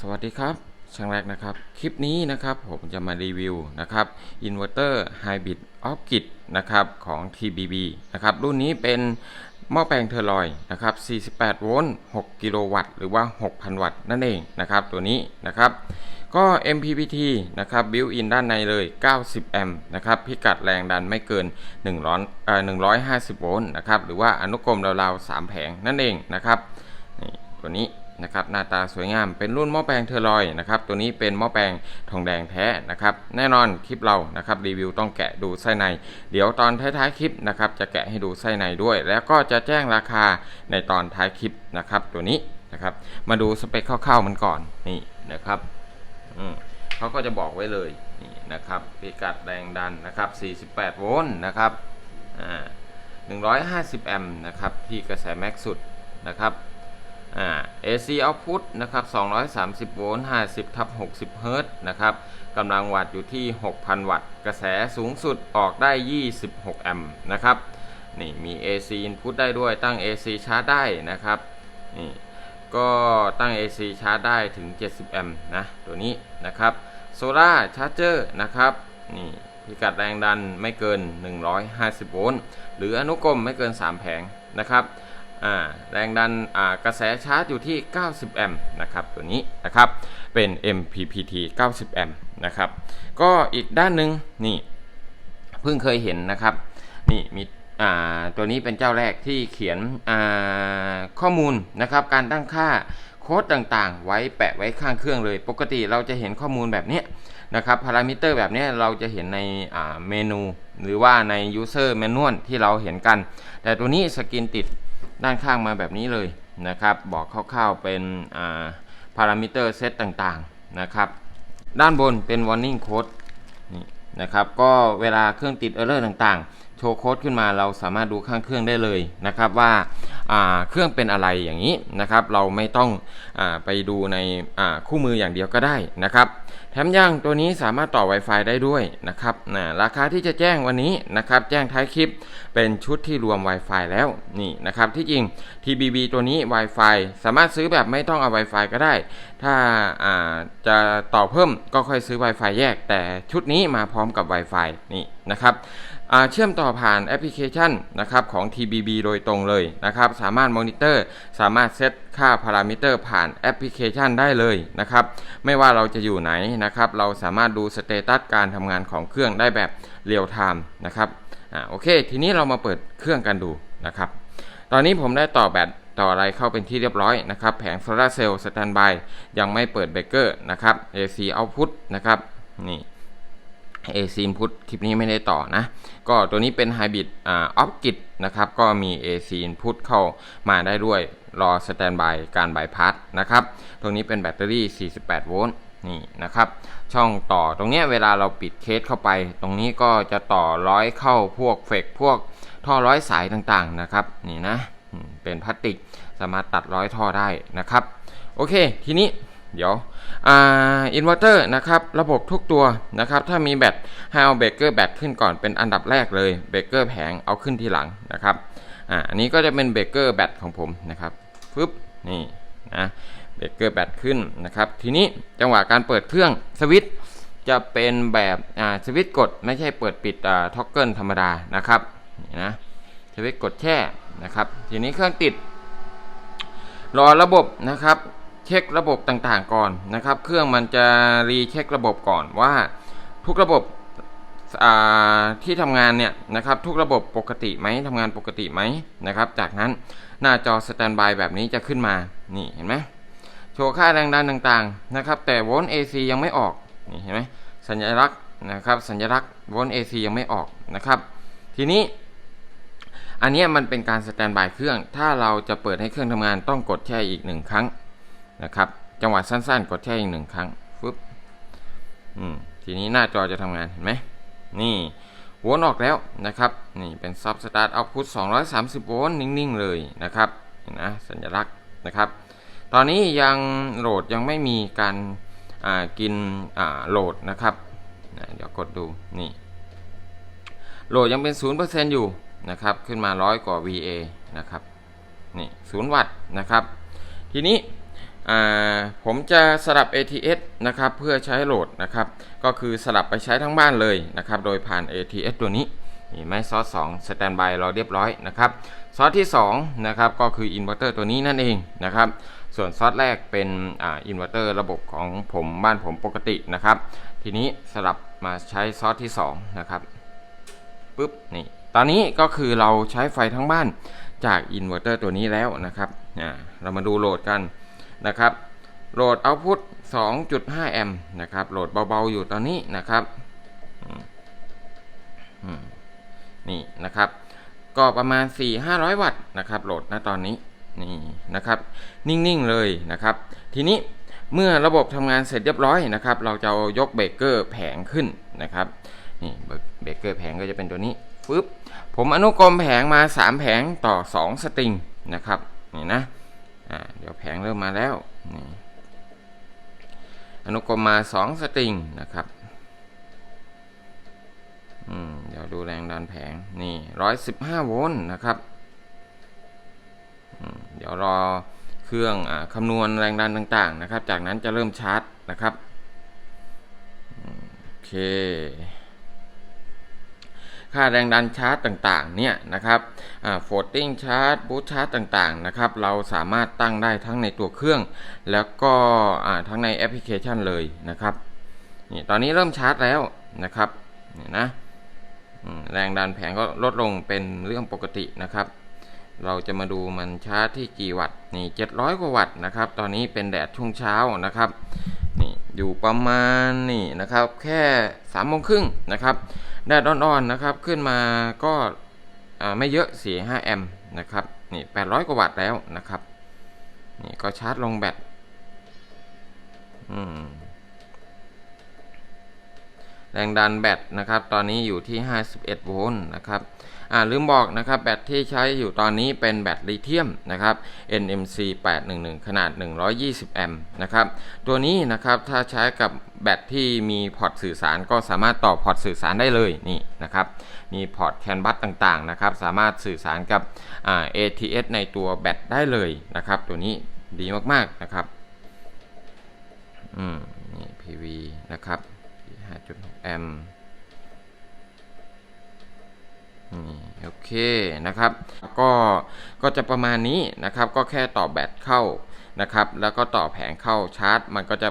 สวัสดีครับช่างแรกนะครับ คลิปนี้นะครับผมจะมารีวิวนะครับอินเวอร์เตอร์ไฮบริดออฟกิดนะครับของ TBB นะครับรุ่นนี้เป็นหม้อแปลงเทอร์ลอยนะครับ 48 โวลต์ 6 กิโลวัตต์ หรือว่า 6,000 วัตต์นั่นเองนะครับตัวนี้นะครับ ก็ MPPT นะครับบิวอินด้านในเลย 90 แอมป์นะครับพิกัดแรงดันไม่เกิน100เอ่อ150 โวลต์นะครับหรือว่าอนุกรมราวๆ 3 แผงนั่นเองนะครับนี่ตัวนี้ นะครับหน้าตาสวยงามเป็นรุ่นหม้อแปลงเทอร์ลอยนะครับตัวนี้เป็นหม้อแปลงทองแดงแท้นะครับแน่นอนคลิปเรานะครับรีวิวต้องแกะดูไส้ใน เดี๋ยวตอนท้ายๆคลิปนะครับจะแกะให้ดูไส้ในด้วย แล้วก็จะแจ้งราคาในตอนท้ายคลิปนะครับตัวนี้นะครับมาดูสเปคคร่าวๆมันก่อนนี่นะครับอืมเขาก็จะบอกไว้เลยนี่นะครับพิกัดแรงดันนะครับ 48 โวลต์นะครับ150 แอมป์นะครับที่กระแสแม็กซ์สุดนะครับ อ่า AC output นะครับ 230 โวลต์ 50 ทับ 60 เฮิรตซ์นะครับกำลังวัตต์อยู่ที่ 6,000 วัตต์ กระแสสูงสุดออกได้ 26 แอมป์นะครับ นี่มี AC input ได้ด้วย ตั้ง AC ชาร์จได้นะครับ นี่ก็ตั้ง AC ชาร์จได้ถึง 70 แอมป์นะ ตัวนี้นะครับ โซล่าชาร์จเจอร์นะครับ นี่พิกัดแรงดันไม่เกิน 150 โวลต์ หรืออนุกรมไม่เกิน 3 แผงนะครับ แรงดันกระแสชาร์จอยู่ที่ 90 แอมป์นะครับตัวนี้นะครับเป็น MPPT 90 แอมป์นะครับก็อีกด้านหนึ่งนี่เพิ่งเคยเห็นนะครับนี่มีตัวนี้เป็นเจ้าแรกที่เขียนข้อมูลนะครับการตั้งค่าโค้ดต่างๆ ไว้แปะไว้ข้างเครื่องเลย ปกติเราจะเห็นข้อมูลแบบนี้นะครับพารามิเตอร์แบบนี้เราจะเห็นในเมนู หรือว่าใน User Manual ที่เราเห็นกัน แต่ตัวนี้สกินติด ด้านข้างมาแบบนี้เลยนะครับ บอกคร่าวๆเป็นาพารามิเตอร์เซตต่างๆนะครับ ด้านบนเป็น warning code นี่นะครับ ก็เวลาเครื่องติดเออร์เลอร์ต่างๆ โชว์โค้ดขึ้นมาเราสามารถดูข้างเครื่องได้เลยนะครับว่าาเครื่องเป็นอะไรอย่างนี้นะครับ เราไม่ต้องอไปดูในคู่มืออย่างเดียวก็ได้นะครับแถมยังตัวนี้สามารถต่อ Wi-Fi ได้ด้วยนะครับนะราคาที่จะแจ้งวันนี้นะครับ แจ้งท้ายคลิปเป็นชุดที่รวม Wi-Fi แล้วนี่นะครับที่จริง TBB ตัวนี้ Wi-Fi สามารถซื้อแบบไม่ต้องเอา Wi-Fi ก็ได้ ถ้าาจะต่อเพิ่มก็ค่อยซื้อ Wi-Fi แยก แต่ชุดนี้มาพร้อมกับ Wi-Fi นี่นะครับ เชื่อมต่อผ่านแอปพลิเคชันนะครับของ TBB โดยตรงเลยนะครับ สามารถมอนิเตอร์ สามารถเซตค่าพารามิเตอร์ผ่านแอปพลิเคชันได้เลยนะครับ ไม่ว่าเราจะอยู่ไหนนะครับ เราสามารถดูสเตตัสการทำงานของเครื่องได้แบบเรียลไทม์นะครับอ่าโอเค ทีนี้เรามาเปิดเครื่องกันดูนะครับ ตอนนี้ผมได้ต่อแบตต่ออะไรเข้าเป็นที่เรียบร้อยนะครับ แผงโซลาร์เซลล์สแตนบายยังไม่เปิดเบรกเกอร์นะครับ AC output นะครับนี่ AC input คลิปนี้ไม่ได้ต่อนะ ก็ตัวนี้เป็น Hybrid อ่า o p g i t นะครับ ก็มี AC input เข้ามาได้ด้วย รอสแตนบายการบายพาสนะครับ ตรงนี้เป็นแบตเตอรี่ 48 โวลต์นี่นะครับ ช่องต่อตรงนี้เวลาเราปิดเคสเข้าไป ตรงนี้ก็จะต่อร้อยเข้าพวกเฟกพวกท่อร้อยสายต่างๆนะครับ นี่นะ เป็นพลาสติกสามารถตัดร้อยท่อได้นะครับ โอเค ทีนี้ เดี๋ยวอ่าอินเวอร์เตอร์นะครับระบบทุกตัวนะครับถ้ามีแบตให้เอาเบรกเกอร์แบตขึ้นก่อนเป็นอันดับแรกเลยเบรกเกอร์แผงเอาขึ้นทีหลังนะครับอ่าอันนี้ก็จะเป็นเบรกเกอร์แบตของผมนะครับปึ๊บนี่นะเบรกเกอร์แบตขึ้นนะครับทีนี้จังหวะการเปิดเครื่องสวิตช์จะเป็นแบบอ่าสวิตช์กดไม่ใช่เปิดปิดอ่าท็อกเกิลธรรมดานะครับนี่นะสวิตช์กดแช่นะครับทีนี้เครื่องติดรอระบบนะครับ เช็คระบบต่างๆก่อนนะครับ เครื่องมันจะรีเช็คระบบก่อนว่า ทุกระบบที่ทำงานเนี่ยนะครับทุกระบบปกติไหมทำงานปกติไหมนะครับ จากนั้นหน้าจอสแตนบายแบบนี้จะขึ้นมานี่เห็นไหมโชว์ค่าแรงดันต่างๆนะครับ แต่โวลต์ AC ยังไม่ออกนี่เห็นไหมสัญลักษณ์นะครับสัญลักษณ์โวลต์ AC ยังไม่ออกนะครับ ทีนี้ อันนี้มันเป็นการสแตนบายเครื่อง ถ้าเราจะเปิดให้เครื่องทำงานต้องกดแช่อีกหนึ่งครั้ง นะครับ จังหวะสั้นๆ กดแช่อีกหนึ่งครั้งฟึบอืมทีนี้หน้าจอจะทำงานเห็นไหมนี่โวลต์ออกแล้วนะครับ นี่เป็นซับสตาร์ทเอาพุท230 โวลต์นิ่งๆ เลยนะครับนะสัญลักษณ์นะครับ ตอนนี้ยังโหลดยังไม่มีการอ่ากินอ่าโหลดนะครับนะเดี๋ยวกดดูนี่โหลดยังเป็น 0%อยู่นะครับ ขึ้นมาร้อยกว่า VA นะครับ นี่ศูนย์วัตต์นะครับ ทีนี้ ผมจะสลับ ATS นะครับเพื่อใช้โหลดนะครับก็คือสลับไปใช้ทั้งบ้านเลยนะครับโดยผ่าน ATS ตัวนี้นี่ไม้ซอส2สแตนบายเราเรียบร้อยนะครับซอสที่2นะครับก็คืออินเวอร์เตอร์ตัวนี้นั่นเองนะครับส่วนซอสแรกเป็นอ่าอินเวอร์เตอร์ระบบของผมบ้านผมปกตินะครับทีนี้สลับมาใช้ซอสที่2นะครับปุ๊บนี่ตอนนี้ก็คือเราใช้ไฟทั้งบ้านจากอินเวอร์เตอร์ตัวนี้แล้วนะครับอ่าเรามาดูโหลดกัน นะครับโหลดเอาพุท2.5 แอมป์นะครับโหลดเบาๆอยู่ตอนนี้นะครับนี่นะครับ ก็ประมาณ 4-500 วัตต์นะครับโหลดณตอนนี้นี่นะครับนิ่งๆเลยนะครับ ทีนี้เมื่อระบบทำงานเสร็จเรียบร้อยนะครับ เราจะยกเบรกเกอร์แผงขึ้นนะครับนี่เบรกเกอร์แผงก็จะเป็นตัวนี้ฟึบผมอนุกรมแผงมา 3 แผงต่อ 2 สตริงนะครับนี่นะ เดี๋ยวแผงเริ่มมาแล้วนี่อนุกรมมา 2 สตริงนะครับเดี๋ยวดูแรงดันแผงนี่115โวลต์นะครับเดี๋ยวรอเครื่องอคำนวณแรงดันต่าง ๆ นะครับ จากนั้นจะเริ่มชาร์จนะครับโอเค ค่าแรงดันชาร์จต่างๆเนี่ยนะครับโฟลติ้งชาร์จบูทชาร์จต่างๆนะครับเราสามารถตั้งได้ทั้งในตัวเครื่อง แล้วก็ทั้งในแอปพลิเคชันเลยนะครับนี่ตอนนี้เริ่มชาร์จแล้วนะครับนี่นะแรงดันแผงก็ลดลงเป็นเรื่องปกตินะครับ เราจะมาดูมันชาร์จที่กี่วัตต์นี่700 กว่าวัตต์นะครับ ตอนนี้เป็นแดดช่วงเช้านะครับนี่อยู่ประมาณนี่นะครับ แค่3ามโมงครึ่งนะครับ แดดอ่อนๆนะครับขึ้นมาก็ไม่เยอะ 4 5 แอมป์นะครับนี่ 800 กว่าวัตต์แล้วนะครับ นี่ก็ชาร์จลงแบตอืม แรงดันแบตนะครับ ตอนนี้อยู่ที่ 51 โวลต์นะครับอ่าลืมบอกนะครับแบตที่ใช้อยู่ตอนนี้เป็นแบตลิเธียมนะครับ NMC 811 ขนาด 120 แอมป์นะครับ ตัวนี้นะครับถ้าใช้กับแบตที่มีพอร์ตสื่อสารก็สามารถต่อพอร์ตสื่อสารได้เลยนี่นะครับมีพอร์ตแคนบัสต่างๆนะครับสามารถสื่อสารกับอ่า ATS ในตัวแบตได้เลยนะครับ ตัวนี้ดีมากๆนะครับอืมนี่ PV นะครับ 5.6แอมป์นี่โอเคนะครับ ก็ก็จะประมาณนี้นะครับก็แค่ต่อแบตเข้านะครับแล้วก็ต่อแผงเข้าชาร์จ มันก็จะ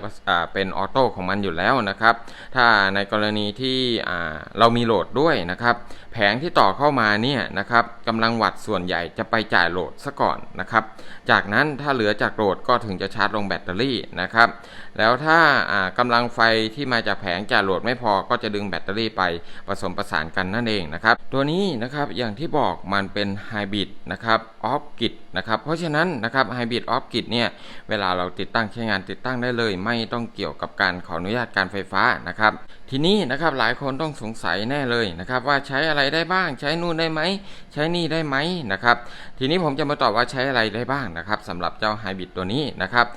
เป็นออโต้ของมันอยู่แล้วนะครับ ถ้าในกรณีที่เรามีโหลดด้วยนะครับ แผงที่ต่อเข้ามาเนี่ยนะครับกำลังวัดส่วนใหญ่จะไปจ่ายโหลดซะก่อนนะครับ จากนั้นถ้าเหลือจากโหลดก็ถึงจะชาร์จลงแบตเตอรี่นะครับ แล้วถ้าากำลังไฟที่มาจากแผงจ่ายโหลดไม่พอก็จะดึงแบตเตอรี่ไปผสมประสานกันนั่นเองนะครับ ตัวนี้นะครับอย่างที่บอกมันเป็นไฮบริดนะครับออฟกิดนะครับ เพราะฉะนั้นนะครับไฮบริดออฟกิดเนี่ยเวลาเราติดตั้งใช้งานติดตั้งได้เลย ไม่ต้องเกี่ยวกับการขออนุญาตการไฟฟ้านะครับทีนี้นะครับหลายคนต้องสงสัยแน่เลยนะครับว่าใช้อะไรได้บ้าง ใช้นู่นได้ไหมใช้นี่ได้ไหมนะครับทีนี้ผมจะมาตอบว่าใช้อะไรได้บ้างนะครับสำหรับเจ้าไฮบริดตัวนี้นะครับ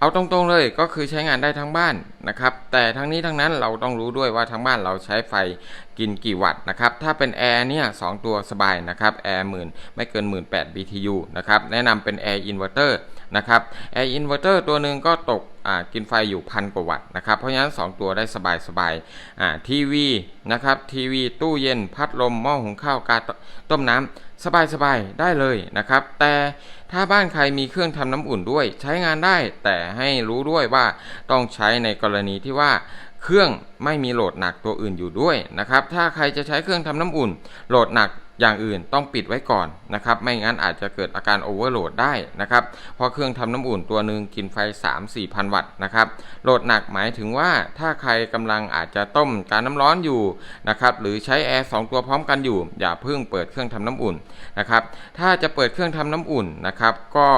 เอาตรงๆเลยก็คือใช้งานได้ทั้งบ้านนะครับแต่ทั้งนี้ทั้งนั้นเราต้องรู้ด้วยว่าทั้งบ้านเราใช้ไฟกินกี่วัตต์นะครับถ้าเป็นแอร์เนี่ยสตัวสบายนะครับแอร์หมื่นไม่เกิน 18 BTU นะครับแนะนำเป็นแอร์อินเวอร์เตอร์ นะครับแอร์อินเวอร์เตอร์ตัวหนึ่งก็ตกกินไฟอยู่พันกว่าวัตต์นะครับ เพราะฉะนั้น 2 ตัวได้สบายสบายทีวีนะครับทีวีตู้เย็นพัดลมหม้อหุงข้าวกาต้มน้ำสบายๆได้เลยนะครับ แต่ถ้าบ้านใครมีเครื่องทำน้ำอุ่นด้วย ใช้งานได้แต่ให้รู้ด้วยว่าต้องใช้ในกรณีที่ว่าเครื่องไม่มีโหลดหนักตัวอื่นอยู่ด้วยนะครับ ถ้าใครจะใช้เครื่องทำน้ำอุ่นโหลดหนัก อย่างอื่นต้องปิดไว้ก่อนนะครับ ไม่งั้นอาจจะเกิดอาการโอเวอร์โหลดได้นะครับ เพราะเครื่องทำน้ำอุ่นตัวหนึ่งกินไฟ 3-4พันวัตต์นะครับ โหลดหนักหมายถึงว่าถ้าใครกำลังอาจจะต้มการน้ำร้อนอยู่นะครับ หรือใช้แอร์2ตัวพร้อมกันอยู่ อย่าเพิ่งเปิดเครื่องทำน้ำอุ่นนะครับ ถ้าจะเปิดเครื่องทำน้ำอุ่นนะครับ ก็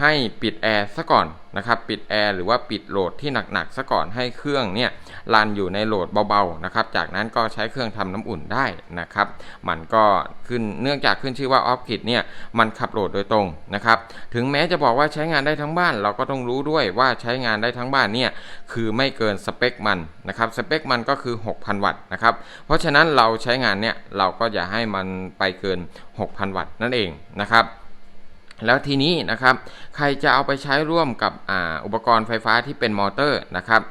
ให้ปิดแอร์ซะก่อนนะครับปิดแอร์หรือว่าปิดโหลดที่หนักๆซะก่อนให้เครื่องเนี่ยรันอยู่ในโหลดเบาๆนะครับจากนั้นก็ใช้เครื่องทำน้ำอุ่นได้นะครับมันก็ขึ้นเนื่องจากขึ้นชื่อว่าออฟกิดเนี่ยมันขับโหลดโดยตรงนะครับถึงแม้จะบอกว่าใช้งานได้ทั้งบ้าน เราก็ต้องรู้ด้วยว่าใช้งานได้ทั้งบ้านเนี่ยคือไม่เกินสเปคมันนะครับสเปคมันก็คือ 6,000 วัตต์นะครับเพราะฉะนั้นเราใช้งานเนี่ยเราก็อย่าให้มันไปเกิน 6,000 วัตต์นั่นเองนะครับ แล้วทีนี้นะครับ ใครจะเอาไปใช้ร่วมกับอ,อุปกรณ์ไฟฟ้าที่เป็นมอเตอร์นะครับ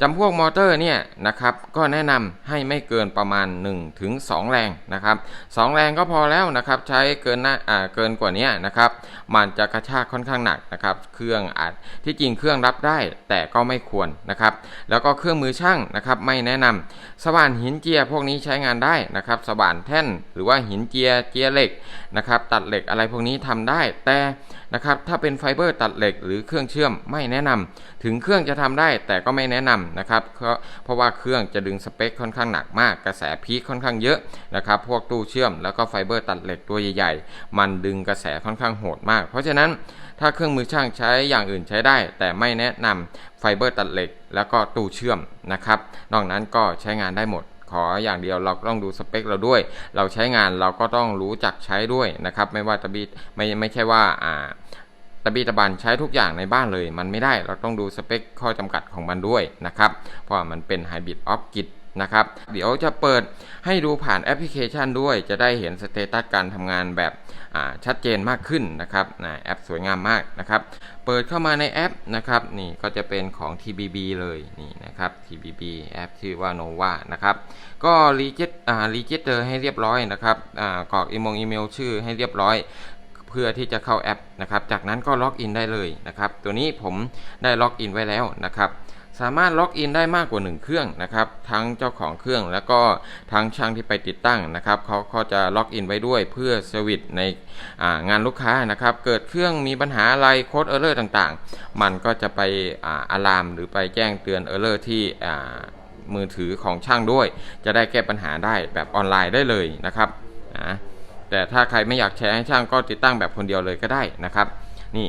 จำพวกมอเตอร์เนี่ยนะครับก็แนะนำให้ไม่เกินประมาณ1ถึงแรงนะครับ2แรงก็พอแล้วนะครับใช้เกินหน้าอ่าเกินกว่านี้นะครับมันจะกระชากค่อนข้างหนักนะครับเครื่องอาจที่จริงเครื่องรับได้แต่ก็ไม่ควรนะครับแล้วก็เครื่องมือช่างนะครับไม่แนะนำสว่านหินเจียพวกนี้ใช้งานได้นะครับสว่านแท่นหรือว่าหินเจียเจียเหล็กนะครับตัดเหล็กอะไรพวกนี้ทำได้แต่ นะครับถ้าเป็นไฟเบอร์ตัดเหล็กหรือเครื่องเชื่อมไม่แนะนำถึงเครื่องจะทำได้แต่ก็ไม่แนะนำนะครับเพราะว่าเครื่องจะดึงสเปคค่อนข้างหนักมากกระแสพีคค่อนข้างเยอะนะครับพวกตู้เชื่อมแล้วก็ไฟเบอร์ตัดเหล็กตัวใหญ่ ๆ มันดึงกระแสค่อนข้างโหดมาก เพราะฉะนั้นถ้าเครื่องมือช่างใช้อย่างอื่นใช้ได้ แต่ไม่แนะนำไฟเบอร์ตัดเหล็ก แล้วก็ตู้เชื่อมนะครับนอกนั้นก็ใช้งานได้หมด ขออย่างเดียวเราต้องดูสเปคเราด้วย เราใช้งานเราก็ต้องรู้จักใช้ด้วยนะครับ ไม่ว่าตะบีไม่ไม่ใช่ว่าอ่าตะบีตะบันใช้ทุกอย่างในบ้านเลย มันไม่ได้เราต้องดูสเปคข้อจำกัดของมันด้วยนะครับ เพราะมันเป็นไฮบริดออฟกิท นะครับ เดี๋ยวจะเปิดให้ดูผ่านแอปพลิเคชันด้วย จะได้เห็นสเตตัสการทำงานแบบชัดเจนมากขึ้นนะครับนะแอปสวยงามมากนะครับ เปิดเข้ามาในแอปนะครับ นี่ก็จะเป็นของ TBB เลยนี่นะครับ TBB แอปชื่อว่า Nova นะครับ ก็รีเจิตอ่ารีเจิตเตอร์ให้เรียบร้อยนะครับอ่ากรอกอีเมลอีเมลชื่อให้เรียบร้อยเพื่อที่จะเข้าแอปนะครับ จากนั้นก็ล็อกอินได้เลยนะครับ ตัวนี้ผมได้ล็อกอินไว้แล้วนะครับ สามารถล็อกอินได้มากกว่า 1 เครื่องนะครับ ทั้งเจ้าของเครื่องแล้วก็ทั้งช่างที่ไปติดตั้งนะครับเขาเขาจะล็อกอินไว้ด้วยเพื่อเซอร์วิสในงานลูกค้านะครับ เกิดเครื่องมีปัญหาอะไรโค้ดเออร์เลอร์ต่างๆ มันก็จะไปอ่าอะลามหรือไปแจ้งเตือนเออร์เลอร์ที่มือถือของช่างด้วย จะได้แก้ปัญหาได้แบบออนไลน์ได้เลยนะครับนะแต่ถ้าใครไม่อยากแชร์ให้ช่างก็ติดตั้งแบบคนเดียวเลยก็ได้นะครับ นี่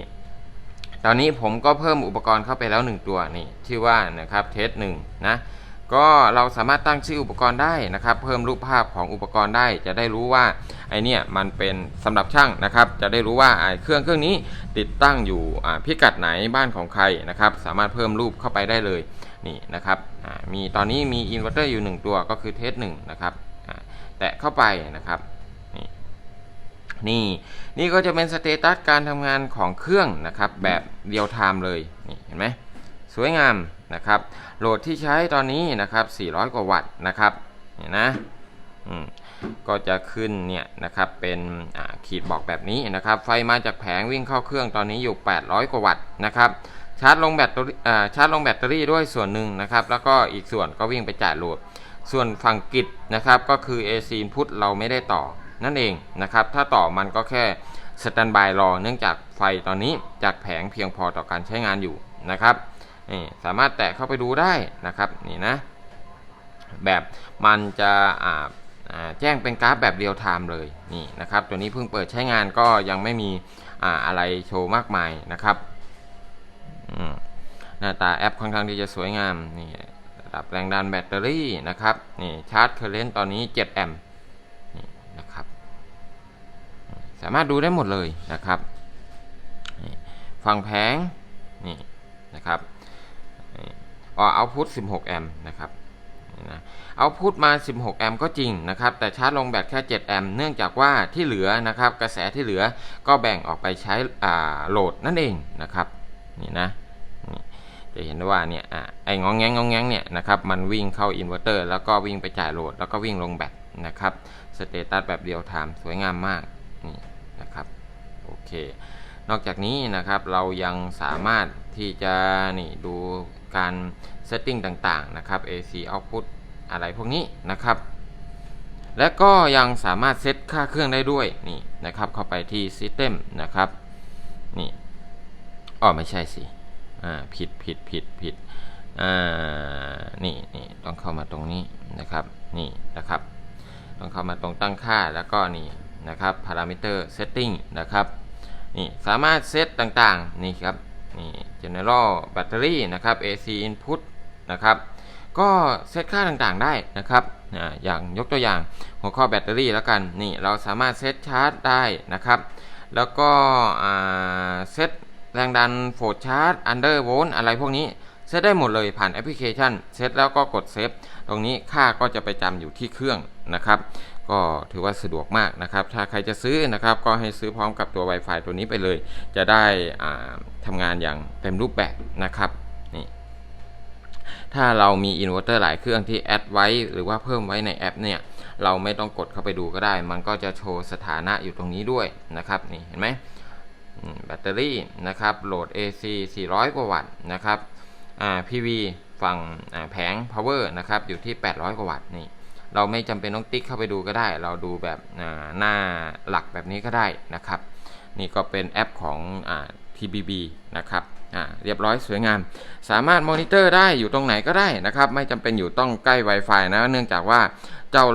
ตอนนี้ผมก็เพิ่มอุปกรณ์เข้าไปแล้ว 1 ตัวนี่ชื่อว่านะครับเทสหนึ่งนะก็เราสามารถตั้งชื่ออุปกรณ์ได้นะครับ เพิ่มรูปภาพของอุปกรณ์ได้ จะได้รู้ว่าไอเนี่ยมันเป็นสำหรับช่างนะครับ จะได้รู้ว่าไอเครื่องเครื่องนี้ติดตั้งอยู่อ่าพิกัดไหนบ้านของใครนะครับ สามารถเพิ่มรูปเข้าไปได้เลยนี่นะครับอ่ามีตอนนี้มีอินเวอร์เตอร์อยู่ 1 ตัวก็คือเทสหนึ่งนะครับอ่าแตะเข้าไปนะครับ นี่นี่ก็จะเป็นสเตตัสการทำงานของเครื่องนะครับแบบเรียลไทม์เลยนี่เห็นไหมสวยงามนะครับโหลดที่ใช้ตอนนี้นะครับ 400 กว่าวัตต์นะครับเนี่ยนะอืมก็จะขึ้นเนี่ยนะครับเป็นขีดบอกแบบนี้นะครับ ไฟมาจากแผงวิ่งเข้าเครื่องตอนนี้อยู่ 800 กว่าวัตต์นะครับชาร์จลงแบตเตอรี่ชาร์จลงแบตเตอรี่ด้วยส่วนหนึ่งนะครับ แล้วก็อีกส่วนก็วิ่งไปจ่ายโหลด ส่วนฝั่งกิจนะครับก็คือ AC input เราไม่ได้ต่อ นั่นเองนะครับ ถ้าต่อมันก็แค่สแตนบายรอ เนื่องจากไฟตอนนี้จากแผงเพียงพอต่อการใช้งานอยู่นะครับนี่สามารถแตะเข้าไปดูได้นะครับนี่นะ แบบมันจะอ่าแจ้งเป็นกราฟแบบเรียลไทม์เลยนี่นะครับ ตัวนี้เพิ่งเปิดใช้งานก็ยังไม่มีออะไรโชว์มากมายนะครับหน้าตาแอปค่อนข้างที่จะสวยงามนี่ระดับแรงดันแบตเตอรี่นะครับนี่ชาร์จเคอร์เรนต์ตอนนี้ 7 แอมป์นี่นะครับ สามารถดูได้หมดเลยนะครับฝั่งแผงนี่นะครับออเอาพุท16 แอมป์นะครับเอาพุทมา 16 แอมป์ก็จริงนะครับ แต่ชาร์จลงแบตแค่ 7 แอมป์เนื่องจากว่าที่เหลือนะครับ กระแสที่เหลือก็แบ่งออกไปใช้โหลดนั่นเองนะครับนี่นะจะเห็นได้ว่าเนี่ยไอ้งองแงงงองแงงเนี่ยนะครับมันวิ่งเข้าอินเวอร์เตอร์แล้วก็วิ่งไปจ่ายโหลด แล้วก็วิ่งลงแบตนะครับสเตตัสแบบเดียวไทม์สวยงามมากนี่ นะครับโอเคนอกจากนี้นะครับเรายังสามารถที่จะนี่ดูการเซตติ้งต่างๆนะครับ AC output อะไรพวกนี้นะครับ และก็ยังสามารถเซตค่าเครื่องได้ด้วยนี่นะครับ เข้าไปที่ System นะครับนี่อ๋อไม่ใช่สิอ่าผิดผิดผิดผิดอ่านี่นี่ต้องเข้ามาตรงนี้นะครับนี่นะครับ ต้องเข้ามาตรงตั้งค่าแล้วก็นี่ นะครับ parameter setting นะครับนี่สามารถเซตต่างๆนี่ครับนี่ general battery นะครับ AC input นะครับก็เซตค่าต่างๆได้นะครับอ่าอย่างยกตัวอย่างหัวข้อแบตเตอรี่แล้วกันนี่เราสามารถเซตชาร์จได้นะครับ แล้วก็เซตแรงดันโฟลชาร์จอันเดอร์โวลต์อะไรพวกนี้เซตได้หมดเลยผ่านแอปพลิเคชันเซตแล้วก็กดเซฟตรงนี้ค่าก็จะไปจำอยู่ที่เครื่องนะครับ ก็ถือว่าสะดวกมากนะครับ ถ้าใครจะซื้อนะครับก็ให้ซื้อพร้อมกับตัว Wi-Fi ตัวนี้ไปเลย จะได้ทำงานอย่างเต็มรูปแบบนะครับนี่ถ้าเรามีอินเวอร์เตอร์หลายเครื่องที่แอดไว้ หรือว่าเพิ่มไว้ในแอปเนี่ยเราไม่ต้องกดเข้าไปดูก็ได้ มันก็จะโชว์สถานะอยู่ตรงนี้ด้วยนะครับนี่เห็นไหมแบตเตอรี่นะครับโหลด AC 400 กว่าวัตต์นะครับอ่า PV ฝั่งแผง power นะครับอยู่ที่ 800 กว่าวัตต์นี่ เราไม่จำเป็นต้องติ๊กเข้าไปดูก็ได้ เราดูแบบหน้าหลักแบบนี้ก็ได้นะครับ นี่ก็เป็นแอปของอ TBB นะครับเรียบร้อยสวยงาม สามารถมอนิเตอร์ได้อยู่ตรงไหนก็ได้นะครับ ไม่จำเป็นอยู่ต้องใกล้ Wi-Fi นะ เนื่องจากว่าเจ้า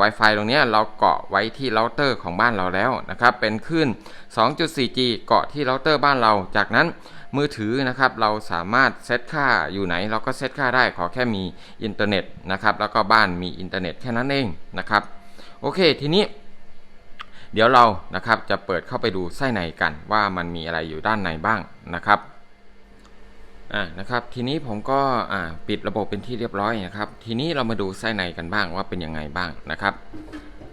Wi-Fi ตรงนี้เราเกาะไว้ที่เราเตอร์ของบ้านเราแล้วนะครับ เป็นคลื่น 2.4G เกาะที่เราเตอร์บ้านเรา จากนั้น มือถือนะครับเราสามารถเซตค่าอยู่ไหน เราก็เซตค่าได้ขอแค่มีอินเทอร์เน็ตนะครับแล้วก็บ้านมีอินเทอร์เน็ตแค่นั้นเองนะครับโอเคทีนี้ เดี๋ยวเรานะครับจะเปิดเข้าไปดูไส้ในกันว่ามันมีอะไรอยู่ด้านในบ้างนะครับอ่านะครับทีนี้ผมก็อ่าปิดระบบเป็นที่เรียบร้อยนะครับ ทีนี้เรามาดูไส้ในกันบ้างว่าเป็นยังไงบ้างนะครับ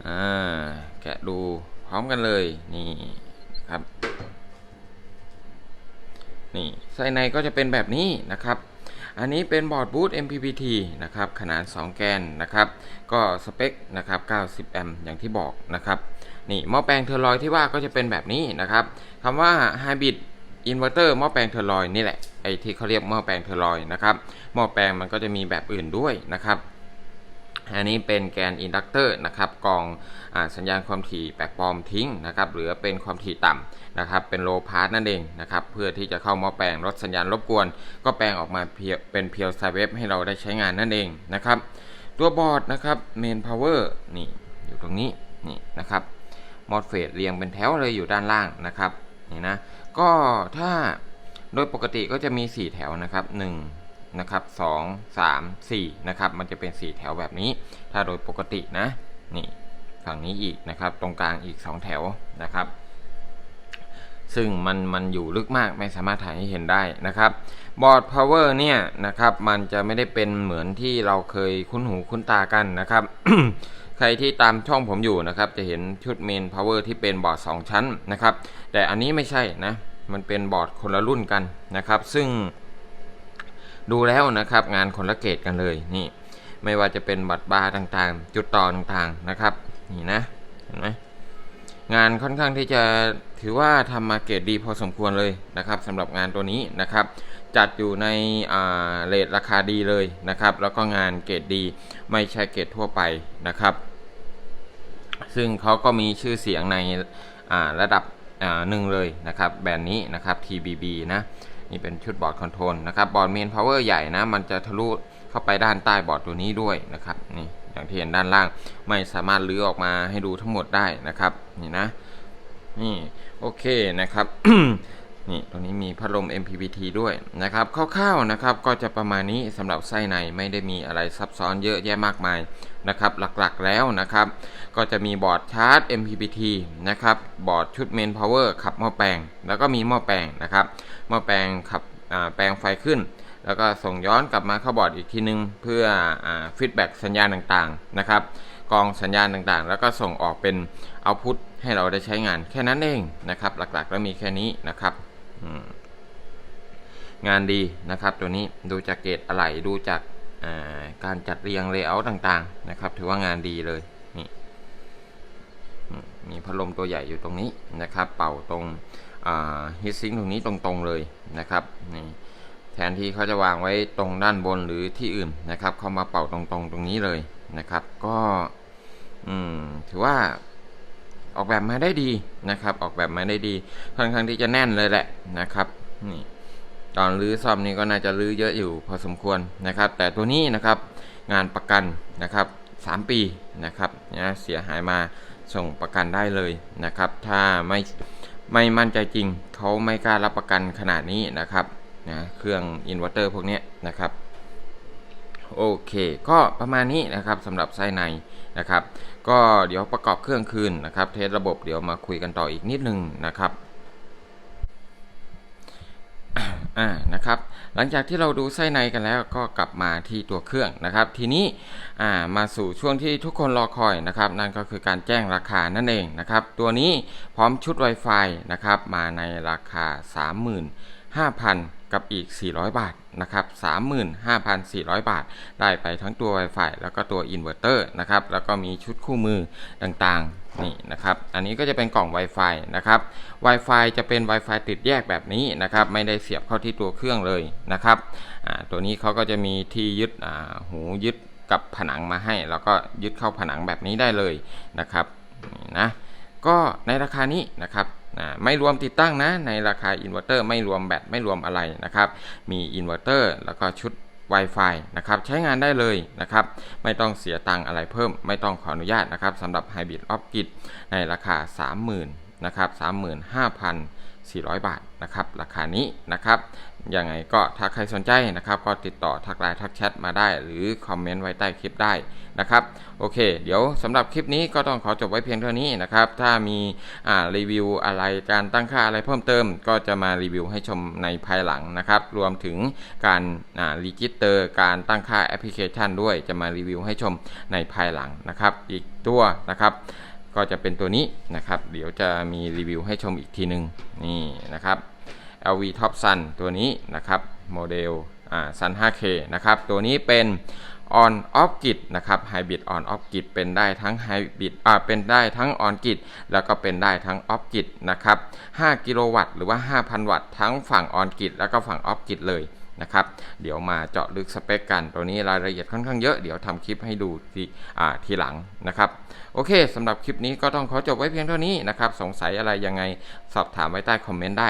อ่าแกะดูพร้อมกันเลยนี่ครับ นี่ไส้ในก็จะเป็นแบบนี้นะครับ อันนี้เป็นบอร์ดบูท MPPT นะครับ ขนาด 2 แกนนะครับ ก็สเปคนะครับ 90 แอมป์อย่างที่บอกนะครับ นี่หม้อแปลงเทอร์ลอยที่ว่าก็จะเป็นแบบนี้นะครับคำว่า Hybrid Inverter หม้อแปลงเทอร์ลอยนี่แหละไอที่เขาเรียกหม้อแปลงเทอร์ลอยนะครับหม้อแปลงมันก็จะมีแบบอื่นด้วยนะครับ อันนี้เป็นแกนอินดักเตอร์นะครับกองอสัญญาณความถี่แปลกปลอมทิ้งนะครับหรือเป็นความถี่ต่ำนะครับเป็นโลพาสนั่นเองนะครับเพื่อที่จะเข้าม้อแปลงลดสัญญาณรบกวน ก็แปลงออกมาเป็นเพียวไซเวฟให้เราได้ใช้งานนั่นเองนะครับตัวบอร์ดนะครับเมนพาวเวอร์นี่อยู่ตรงนี้นี่นะครับมอสเฟตเรียงเป็นแถวเลยอยู่ด้านล่างนะครับนี่นะก็ถ้าโดยปกติก็จะมี 4 แถวนะครับ 1 นะครับ2 3 4นะครับมันจะเป็น 4 แถวแบบนี้ ถ้าโดยปกตินะนี่ฝั่งนี้อีกนะครับตรงกลางอีก 2 แถวนะครับ ซึ่งมันมันอยู่ลึกมากไม่สามารถถ่ายให้เห็นได้นะครับบอร์ด power เนี่ยนะครับมันจะไม่ได้เป็นเหมือนที่เราเคยคุ้นหูคุ้นตากันนะครับใครที่ตามช่องผมอยู่นะครับ จะเห็นชุดเมน power ที่เป็นบอร์ด 2 ชั้นนะครับ แต่อันนี้ไม่ใช่นะ มันเป็นบอร์ดคนละรุ่นกันนะครับ ซึ่ง ดูแล้วนะครับงานคนละเกตกันเลยนี่ ไม่ว่าจะเป็นบัตรบาร์ต่างๆ จุดต่อต่างๆนะครับนี่นะเห็นไหมงานค่อนข้างที่จะถือว่าทำมาเกรดดีพอสมควรเลยนะครับสำหรับงานตัวนี้นะครับ จัดอยู่ในเลทราคาดีเลยนะครับ แล้วก็งานเกรดดีไม่ใช่เกรดทั่วไปนะครับ ซึ่งเขาก็มีชื่อเสียงในระดับหนึ่งเลยนะครับ แบรนด์นี้นะครับ TBB นะ นี่เป็นชุดบอร์ดคอนโทรลนะครับบอร์ดเมนพาวเวอร์ใหญ่นะ มันจะทะลุเข้าไปด้านใต้บอร์ดตัวนี้ด้วยนะครับนี่อย่างที่เห็นด้านล่างไม่สามารถลื้อออกมาให้ดูทั้งหมดได้นะครับนี่นะนี่โอเคนะครับนี่ตรงนี้มีพัดลม MPPT ด้วยนะครับคร่าวๆนะครับก็จะประมาณนี้สำหรับไส้ในไม่ได้มีอะไรซับซ้อนเยอะแยะมากมาย นะครับหลักๆแล้วนะครับ ก็จะมีบอร์ดชาร์จ MPPT นะครับบอร์ดชุดเมนพาวเวอร์ขับหม้อแปลง แล้วก็มีหม้อแปลงนะครับหม้อแปลงขับแปลงไฟขึ้น แล้วก็ส่งย้อนกลับมาเข้าบอร์ดอีกทีนึง เพื่อฟีดแบ็กสัญญาณต่างๆนะครับกองสัญญาณต่างๆ แล้วก็ส่งออกเป็นเอาพุทให้เราได้ใช้งานแค่นั้นเองนะครับหลักๆแล้วมีแค่นี้นะครับงานดีนะครับตัวนี้ดูจากเกตอะไหล่ดูจาก การจัดเรียงเลเยอร์ต่างๆนะครับ ถือว่างานดีเลยนี่มีพัดลมตัวใหญ่อยู่ตรงนี้นะครับ เป่าตรงฮิตซิงตรงนี้ตรงๆเลยนะครับนี่แทนที่เขาจะวางไว้ตรงด้านบนหรือที่อื่นนะครับเขามาเป่าตรงๆตรงนี้เลยนะครับ ก็ถือว่าออกแบบมาได้ดีนะครับ ออกแบบมาได้ดีค่อนข้างที่จะแน่นเลยแหละนะครับนี่ ตอนรื้อซ่อมนี่ก็น่าจะรื้อเยอะอยู่พอสมควรนะครับ แต่ตัวนี้นะครับงานประกันนะครับ 3 ปีนะครับนะเสียหายมาส่งประกันได้เลยนะครับ ถ้าไม่ไม่มั่นใจจริงเขาไม่กล้ารับประกันขนาดนี้นะครับนะเครื่องอินเวอร์เตอร์พวกนี้นะครับโอเค ก็ประมาณนี้นะครับสำหรับไส้ในนะครับ ก็เดี๋ยวประกอบเครื่องคืนนะครับ เทสระบบเดี๋ยวมาคุยกันต่ออีกนิดนึงนะครับ อ่านะครับหลังจากที่เราดูไส้ในกันแล้วก็กลับมาที่ตัวเครื่องนะครับ ทีนี้อ่ามาสู่ช่วงที่ทุกคนรอคอยนะครับ นั่นก็คือการแจ้งราคานั่นเองนะครับ ตัวนี้พร้อมชุด Wi-Fi นะครับ มาในราคา 35,000 กับอีก 400 บาทนะครับ 35,400 บาท ได้ไปทั้งตัว Wi-Fi แล้วก็ตัวอินเวอร์เตอร์นะครับแล้วก็มีชุดคู่มือต่างๆ นี่นะครับ อันนี้ก็จะเป็นกล่อง Wi-Fi นะครับ Wi-Fi จะเป็น Wi-Fi ติดแยกแบบนี้นะครับ ไม่ได้เสียบเข้าที่ตัวเครื่องเลยนะครับ ตัวนี้เขาก็จะมีที่ยึดหูยึดกับผนังมาให้ แล้วก็ยึดเข้าผนังแบบนี้ได้เลยนะครับนะ ก็ในราคานี้นะครับไม่รวมติดตั้งนะ ในราคาอินเวอร์เตอร์ไม่รวมแบตไม่รวมอะไรนะครับ มีอินเวอร์เตอร์แล้วก็ชุด Wi-Fi นะครับใช้งานได้เลยนะครับไม่ต้องเสียตังอะไรเพิ่ม ไม่ต้องขออนุญาตนะครับสำหรับ Hybrid o f g i d ในราคา 30,000นะครับ35,400 บาทนะครับราคานี้นะครับ ยังไงก็ถ้าใครสนใจนะครับ ก็ติดต่อทักไลน์ทักแชทมาได้ หรือคอมเมนต์ไว้ใต้คลิปได้นะครับโอเค เดี๋ยวสำหรับคลิปนี้ก็ต้องขอจบไว้เพียงเท่านี้นะครับ ถ้ามีอ่ารีวิวอะไรการตั้งค่าอะไรเพิ่มเติม ก็จะมารีวิวให้ชมในภายหลังนะครับ รวมถึงการอ่ารีจิสเตอร์การตั้งค่าแอปพลิเคชันด้วยจะมารีวิวให้ชมในภายหลังนะครับ อีกตัวนะครับก็จะเป็นตัวนี้นะครับ เดี๋ยวจะมีรีวิวให้ชมอีกทีหนึ่งนี่นะครับ LV Top Sun ตัวนี้นะครับโมเดลอ่า Sun 5K นะครับตัวนี้เป็น on off grid นะครับ hybrid on off grid เป็นได้ทั้ง hybrid อ่าเป็นได้ทั้ง on grid แล้วก็เป็นได้ทั้ง off grid นะครับ 5 กิโลวัตต์หรือว่า 5,000 วัตต์ทั้งฝั่ง on grid แล้วก็ฝั่ง off grid เลยนะครับ เดี๋ยวมาเจาะลึกสเปคกัน ตัวนี้รายละเอียดค่อนข้างเยอะ เดี๋ยวทำคลิปให้ดูทีอ่าทีหลังนะครับ โอเคสำหรับคลิปนี้ก็ต้องขอจบไว้เพียงเท่านี้นะครับ สงสัยอะไรยังไงสอบถามไว้ใต้คอมเมนต์ได้